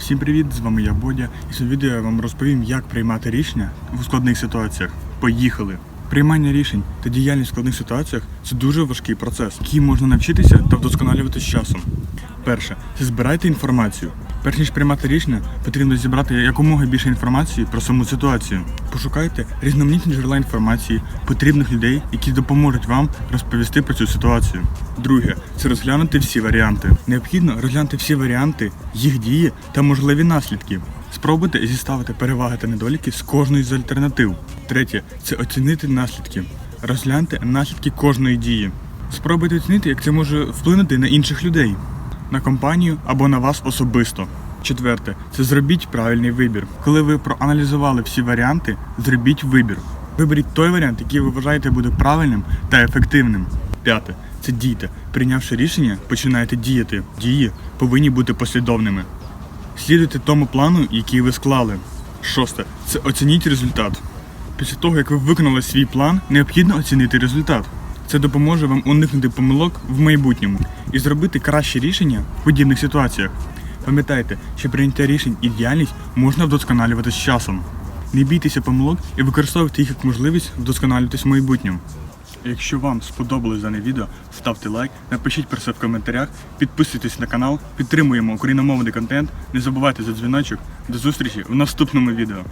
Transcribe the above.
Всім привіт! З вами я Бодя. І в відео я вам розповім, як приймати рішення в складних ситуаціях. Поїхали! Приймання рішень та діяльність в складних ситуаціях це дуже важкий процес, який можна навчитися та вдосконалювати з часом. Перше, збирайте інформацію. Перш ніж приймати рішення, потрібно зібрати якомога більше інформації про саму ситуацію. Пошукайте різноманітні джерела інформації, потрібних людей, які допоможуть вам розповісти про цю ситуацію. Друге, це розглянути всі варіанти. Необхідно розглянути всі варіанти, їх дії та можливі наслідки. Спробуйте зіставити переваги та недоліки з кожної з альтернатив. Третє це оцінити наслідки. Розгляньте наслідки кожної дії. Спробуйте оцінити, як це може вплинути на інших людей, на компанію або на вас особисто. Четверте це зробіть правильний вибір. Коли ви проаналізували всі варіанти, зробіть вибір. Виберіть той варіант, який ви вважаєте буде правильним та ефективним. П'яте це дійте. Прийнявши рішення, починайте діяти. Дії повинні бути послідовними. Слідуйте тому плану, який ви склали. Шосте це оцініть результат. Після того, як ви виконали свій план, необхідно оцінити результат. Це допоможе вам уникнути помилок в майбутньому і зробити кращі рішення в подібних ситуаціях. Пам'ятайте, що прийняття рішень і діяльність можна вдосконалювати з часом. Не бійтеся помилок і використовуйте їх як можливість вдосконалюватись в майбутньому. Якщо вам сподобалось дане відео, ставте лайк, напишіть про це в коментарях, підписуйтесь на канал, підтримуємо україномовний контент, не забувайте за дзвіночок. До зустрічі в наступному відео.